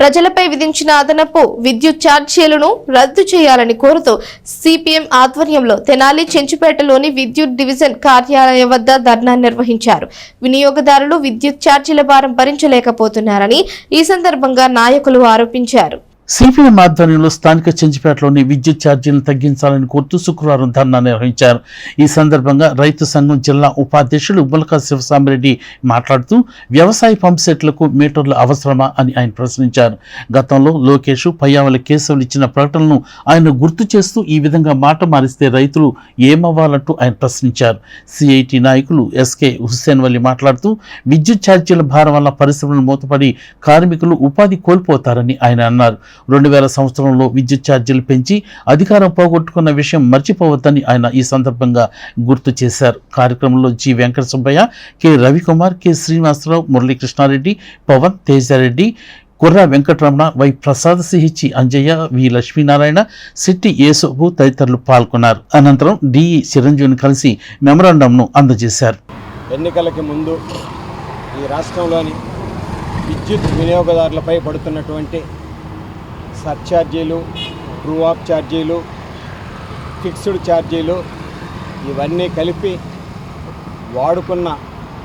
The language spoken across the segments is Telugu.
ప్రజలపై విధించిన అదనపు విద్యుత్ ఛార్జీలను రద్దు చేయాలని కోరుతూ సిపిఎం ఆధ్వర్యంలో తెనాలి చెంచుపేటలోని విద్యుత్ డివిజన్ కార్యాలయం వద్ద ధర్నా నిర్వహించారు. వినియోగదారులు విద్యుత్ ఛార్జీల భారం భరించలేకపోతున్నారని ఈ సందర్భంగా నాయకులు ఆరోపించారు. సిపిఎం ఆధ్వర్యంలో స్థానిక చెంచిపేటలోని విద్యుత్ ఛార్జీలను తగ్గించాలని కోరుతూ శుక్రవారం ధర్నా నిర్వహించారు. ఈ సందర్భంగా రైతు సంఘం జిల్లా ఉపాధ్యక్షులు ఉబ్బలక శివసామిరెడ్డి మాట్లాడుతూ వ్యవసాయ పంప్ సెట్లకు మీటర్లు అవసరమా? అని ఆయన ప్రశ్నించారు. గతంలో లోకేష్ పయ్యావల కేశవులు ఇచ్చిన ప్రకటనను ఆయన గుర్తు చేస్తూ ఈ విధంగా మాట మారిస్తే రైతులు ఏమవ్వాలంటూ ఆయన ప్రశ్నించారు. సిఐటి నాయకులు ఎస్కే హుస్సేన్ వల్లి మాట్లాడుతూ విద్యుత్ ఛార్జీల భారం వల్ల పరిశ్రమలు మూతపడి కార్మికులు ఉపాధి కోల్పోతారని ఆయన అన్నారు. రెండు వేల సంవత్సరంలో విద్యుత్ ఛార్జీలు పెంచి అధికారం పోగొట్టుకున్న విషయం మర్చిపోవద్దని ఆయన ఈ సందర్భంగా గుర్తు చేశారు. కార్యక్రమంలో G Venkata Subbaiah K Ravikumar K Srinivasarao Muralikrishnareddy Pavan Tejareddy Kurra Venkataramana Y Prasad సిహిచి Anjaiah V Lakshminarayana Sitti Yesubu తదితరులు పాల్గొన్నారు. అనంతరం డిఈ చిరంజీవిని కలిసి మెమరాండంను అందజేశారు. ఎన్నికలకి ముందు ఈ రాష్ట్రంలోని విద్యుత్ వినియోగదారులపై పడుతున్నటువంటి సర్ఛార్జీలు ట్రూ ఆఫ్ ఛార్జీలు ఫిక్స్డ్ ఛార్జీలు ఇవన్నీ కలిపి వాడుకున్న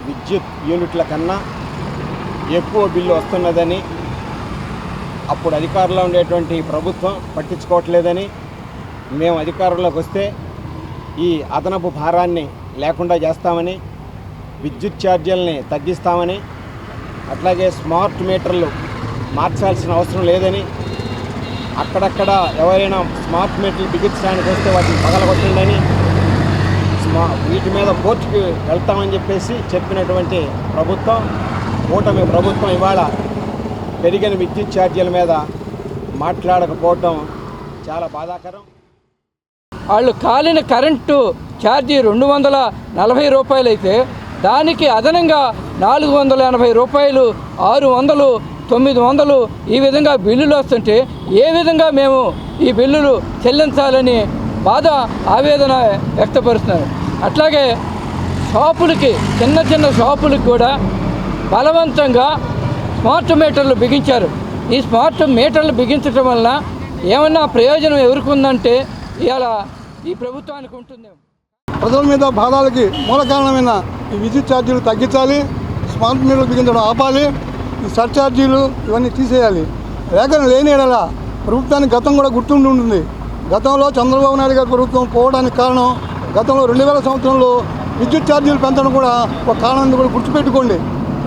విద్యుత్ యూనిట్ల కన్నా ఎక్కువ బిల్లు వస్తున్నదని అప్పుడు అధికారంలో ఉండేటువంటి ప్రభుత్వం పట్టించుకోవట్లేదని మేము అధికారంలోకి వస్తే ఈ అదనపు భారాన్ని లేకుండా చేస్తామని విద్యుత్ ఛార్జీలని తగ్గిస్తామని అట్లాగే స్మార్ట్ మీటర్లు మార్చాల్సిన అవసరం లేదని అక్కడక్కడ ఎవరైనా స్మార్ట్ మీటర్లు బిగించడానికి వస్తే వాటిని పగలగొట్టిందని స్మా వీటి మీద కోర్టుకి వెళ్తామని చెప్పేసి చెప్పినటువంటి ప్రభుత్వం కూటమి ప్రభుత్వం ఇవాళ పెరిగిన విద్యుత్ ఛార్జీల మీద మాట్లాడకపోవటం చాలా బాధాకరం. వాళ్ళు కాలిన కరెంటు ఛార్జీ రెండు వందల నలభై రూపాయలు అయితే దానికి అదనంగా నాలుగు వందల ఎనభై రూపాయలు ఆరు వందలు తొమ్మిది వందలు ఈ విధంగా బిల్లులు వస్తుంటే ఏ విధంగా మేము ఈ బిల్లులు చెల్లించాలని బాధ ఆవేదన వ్యక్తపరుస్తున్నారు. అట్లాగే షాపులకి చిన్న చిన్న షాపులకు కూడా బలవంతంగా స్మార్ట్ మీటర్లు బిగించారు. ఈ స్మార్ట్ మీటర్లు బిగించడం వలన ఏమన్నా ప్రయోజనం ఎవరికి ఉందంటే ఇవాళ ఈ ప్రభుత్వానికి ఉంటుంది ప్రజల మీద బాధాలకి మూల కారణమైన ఈ విద్యుత్ ఛార్జీలు తగ్గించాలి స్మార్ట్ మీటర్లు బిగించడం ఆపాలి ఈ సర్ఛార్జీలు ఇవన్నీ తీసేయాలి. లేఖన లేని ఎడల ప్రభుత్వానికి గతం కూడా గుర్తుండి ఉంటుంది. గతంలో చంద్రబాబు నాయుడు గారి ప్రభుత్వం పోవడానికి కారణం గతంలో రెండు వేల సంవత్సరంలో విద్యుత్ ఛార్జీలు పెంచడం కూడా ఒక కారణాన్ని కూడా గుర్తుపెట్టుకోండి.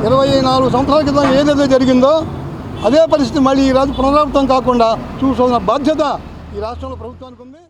ఇరవై నాలుగు సంవత్సరాల క్రితం ఏదైతే జరిగిందో అదే పరిస్థితి మళ్ళీ ఈ రాజు పునరావృతం కాకుండా చూసుకున్న బాధ్యత ఈ రాష్ట్రంలో ప్రభుత్వానికి ఉంది.